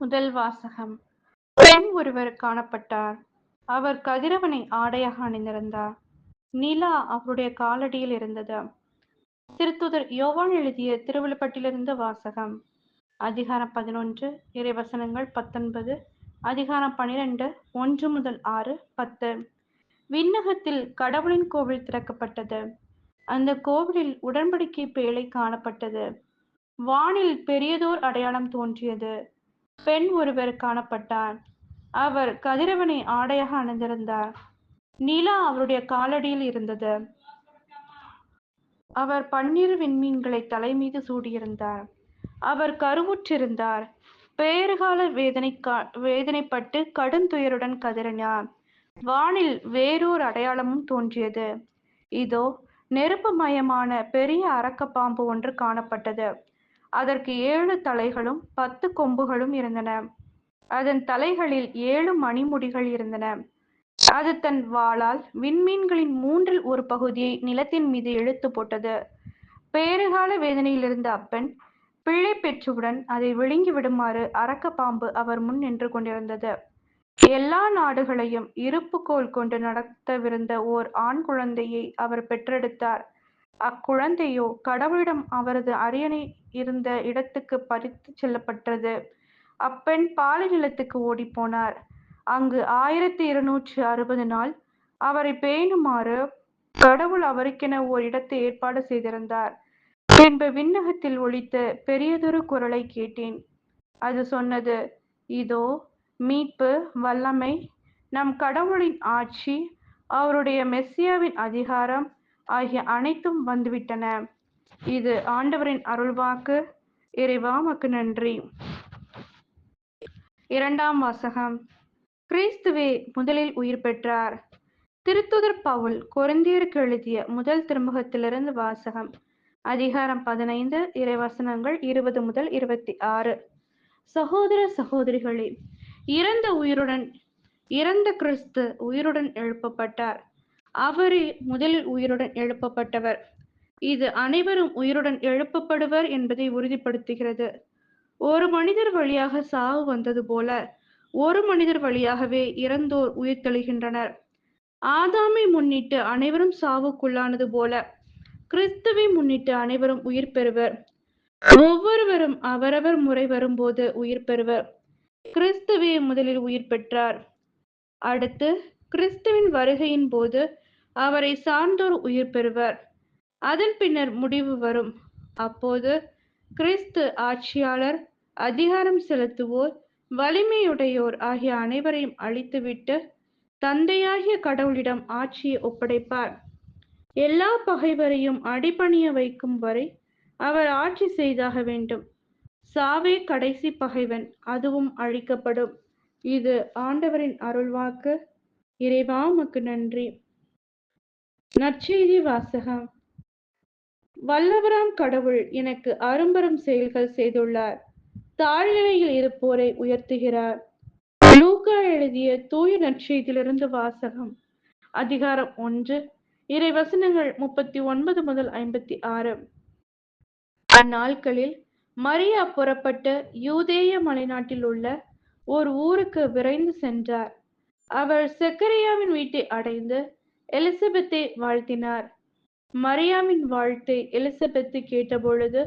முதல் வாசகம். பெண் ஒருவர் காணப்பட்டார். அவர் கதிரவனை ஆடையாக அணிந்திருந்தார். நிலா அவருடைய காலடியில் இருந்தது. திருத்துதர் யோவான் எழுதிய திருவிழுப்பட்டிலிருந்து வாசகம். அதிகாரம் பதினொன்று இறைவசனங்கள் பத்தொன்பது அதிகாரம் பனிரெண்டு ஒன்று முதல் ஆறு பத்து. விண்ணகத்தில் கடவுளின் கோவில் திறக்கப்பட்டது. அந்த கோவிலில் உடன்படிக்கை பேழை காணப்பட்டது. வானில் பெரியதோர் அடையாளம் தோன்றியது. பெண் ஒருவர் காணப்பட்டார். அவர் கதிரவனை ஆடையாக அணிந்திருந்தார். நிலா அவருடைய காலடியில் இருந்தது. அவர் பன்னிரு விண்மீன்களை தலைமீது சூடியிருந்தார். அவர் கருவுற்றிருந்தார். பேறுகால வேதனை வேதனைப்பட்டு கடும் துயருடன் கதறினார். வானில் வேறோர் அடையாளமும் தோன்றியது. இதோ நெருப்புமயமான பெரிய அரக்க பாம்பு ஒன்று காணப்பட்டது. அதற்கு ஏழு தலைகளும் பத்து கொம்புகளும் இருந்தன. அதன் தலைகளில் ஏழு மணிமுடிகள் இருந்தன. அது தன் வாளால் விண்மீன்களின் மூன்றில் ஒரு பகுதியை நிலத்தின் மீது இழுத்து போட்டது. பேறுகால வேதனையில் இருந்த அப்பெண் பிள்ளை பெற்றவுடன் அதை விழுங்கி விடுமாறு அரக்க பாம்பு அவர் முன் நின்று கொண்டிருந்தது. எல்லா நாடுகளையும் இருப்புக்கோள் கொண்டு நடத்தவிருந்த ஓர் ஆண் குழந்தையை அவர் பெற்றெடுத்தார். அக்குழந்தையோ கடவுளிடம் அவரது அரியணை இருந்த இடத்துக்கு பறித்து செல்லப்பட்டது. அப்பெண் பாலை நிலத்துக்கு ஓடிப்போனார் அங்கு ஆயிரத்தி இருநூற்றி அறுபது நாள் அவரை பேணுமாறு கடவுள் அவருக்கென ஓர் இடத்தை ஏற்பாடு செய்திருந்தார். பின்பு விண்ணகத்தில் ஒழித்த பெரியதொரு குரலை கேட்டேன். அது சொன்னது இதோ மீட்பு வல்லமை நம் கடவுளின் ஆட்சி அவருடைய மெஸ்ஸியாவின் அதிகாரம் ஆகிய அனைத்தும் வந்துவிட்டன. இது ஆண்டவரின் அருள்வாக்கு. இறைவாமக்கு நன்றி. இரண்டாம் வாசகம். கிறிஸ்துவே முதலில் உயிர் பெற்றார். திருத்துதர் பவுல் கொரிந்தியருக்கு எழுதிய முதல் திருமுகத்திலிருந்து வாசகம். அதிகாரம் பதினைந்து இறைவசனங்கள் இருபது முதல் இருபத்தி ஆறு. சகோதர சகோதரிகளே இறந்த உயிருடன் இறந்த கிறிஸ்து உயிருடன் எழுப்பப்பட்டார். அவரே முதலில் உயிருடன் எழுப்பப்பட்டவர். இது அனைவரும் உயிருடன் எழுப்பப்படுவர் என்பதை உறுதிப்படுத்துகிறது. ஒரு மனிதர் வழியாக சாவு வந்தது போல ஒரு மனிதர் வழியாகவே இறந்தோர் உயிர் தெளிகின்றனர். ஆதாமை முன்னிட்டு அனைவரும் சாவுக்குள்ளானது போல கிறிஸ்துவை முன்னிட்டு அனைவரும் உயிர் பெறுவர். ஒவ்வொருவரும் அவரவர் முறை வரும்போது உயிர் பெறுவர். கிறிஸ்துவே முதலில் உயிர் பெற்றார். அடுத்து கிறிஸ்துவின் வருகையின் போது அவரை சார்ந்தோர் உயிர் பெறுவர். அதன் பின்னர் முடிவு வரும். அப்போது கிறிஸ்து ஆட்சியாளர் அதிகாரம் செலுத்துவோர் வலிமையுடையோர் ஆகிய அனைவரையும் அழித்துவிட்டு தந்தையாகிய கடவுளிடம் ஆட்சியை ஒப்படைப்பார். எல்லா பகைவரையும் அடிபணிய வைக்கும் வரை அவர் ஆட்சி செய்தாக வேண்டும். சாவே கடைசி பகைவன் அதுவும் அழிக்கப்படும். இது ஆண்டவரின் அருள்வாக்கு. இறைவா உமக்கு நன்றி. நற்செய்தி வாசகம். வல்லவராம் கடவுள் எனக்கு அரும்பெரும் செயல்கள் செய்துள்ளார். தாழ்நிலையில் இருப்போரை உயர்த்துகிறார். லூகா எழுதிய தூய நற்செய்தியிலிருந்து வாசகம். அதிகாரம் ஒன்று. இறை வசனங்கள் முப்பத்தி ஒன்பது முதல் ஐம்பத்தி ஆறு. அந்நாட்களில் மரியா புறப்பட்டு யூதேய மலைநாட்டில் உள்ள ஒரு ஊருக்கு விரைந்து சென்றார். அவர் செக்கரியாவின் வீட்டை அடைந்து எலிசபெத்தை வாழ்த்தினார். மரியாமின் வாழ்த்தை எலிசபெத்து கேட்டபொழுது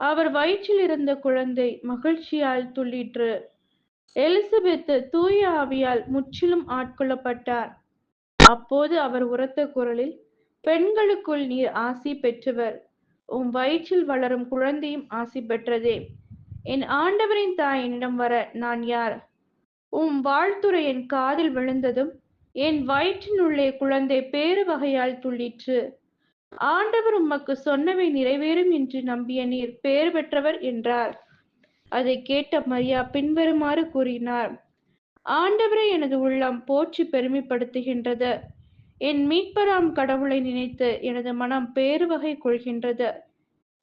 அவர் வயிற்றில் இருந்த குழந்தை மகிழ்ச்சியால் துள்ளிற்று. எலிசபெத்து தூய ஆவியால் முற்றிலும் ஆட்கொள்ளப்பட்டார். அப்போது அவர் உரத்த குரலில் பெண்களுக்குள் நீர் ஆசி பெற்றவர். உம் வயிற்றில் வளரும் குழந்தையும் ஆசி பெற்றதே. என் ஆண்டவரின் தாய் என்னிடம் வர நான் யார்? உம் வாழ்த்துறை என் காதில் விழுந்ததும் என் வயிற்றினுள்ளே குழந்தை பேறு வகையால் துள்ளிற்று. ஆண்டவர் உமக்கு சொன்னவை நிறைவேறும் என்று நம்பிய நீர் பேறு பெற்றவர் என்றார். அதை கேட்ட மரியா பின்வருமாறு கூறினார் ஆண்டவரை எனது உள்ளம் போற்றி பெருமைப்படுத்துகின்றது. என் மீட்பராம் கடவுளை நினைத்து எனது மனம் பேருவகை கொள்கின்றது.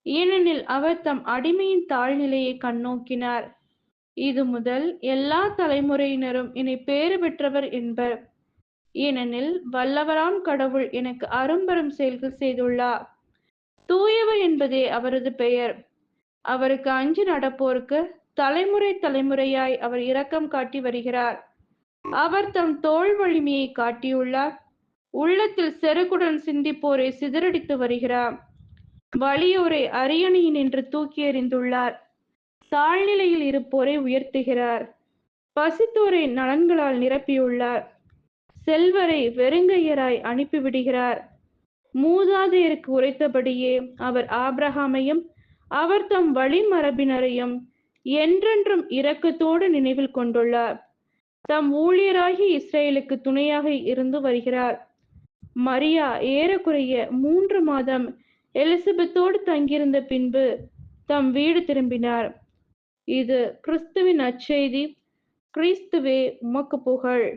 ஏனெனில் அவர் தம் அடிமையின் தாழ்நிலையை கண்ணோக்கினார். இது முதல் எல்லா தலைமுறையினரும் என்னை பேறு பெற்றவர் என்பர். ஏனெனில் வல்லவராம் கடவுள் எனக்கு அரும்பெரும் செயல்கள் செய்துள்ளார். தூயவர் என்பதே அவரது பெயர். அவருக்கு அஞ்சு நடப்போருக்கு தலைமுறை தலைமுறையாய் அவர் இரக்கம் காட்டி வருகிறார். அவர் தம் தோல் வலிமையை காட்டியுள்ளார். உள்ளத்தில் செருக்குடன் சிந்திப்போரை சிதறடித்து வருகிறார். வலியோரை அரியணையின் என்று தூக்கி எறிந்துள்ளார். தாழ்நிலையில் இருப்போரை உயர்த்துகிறார். பசித்தோரை நலன்களால் நிரப்பியுள்ளார். செல்வரை வெறுங்கையராய் அனுப்பிவிடுகிறார். மூதாதையருக்கு உரைத்தபடியே அவர் ஆப்ரஹாமையும் அவர் தம் வழிமரபினரையும் என்றென்றும் இரக்கத்தோடு நினைவில் கொண்டுள்ளார். தம் ஊழியராகி இஸ்ரேலுக்கு துணையாக இருந்து வருகிறார். மரியா ஏறக்குறைய மூன்று மாதம் எலிசபெத்தோடு தங்கியிருந்த பின்பு தம் வீடு திரும்பினார். இது கிறிஸ்துவின் அச்செய்தி கிறிஸ்துவே உமக்கு புகழ்.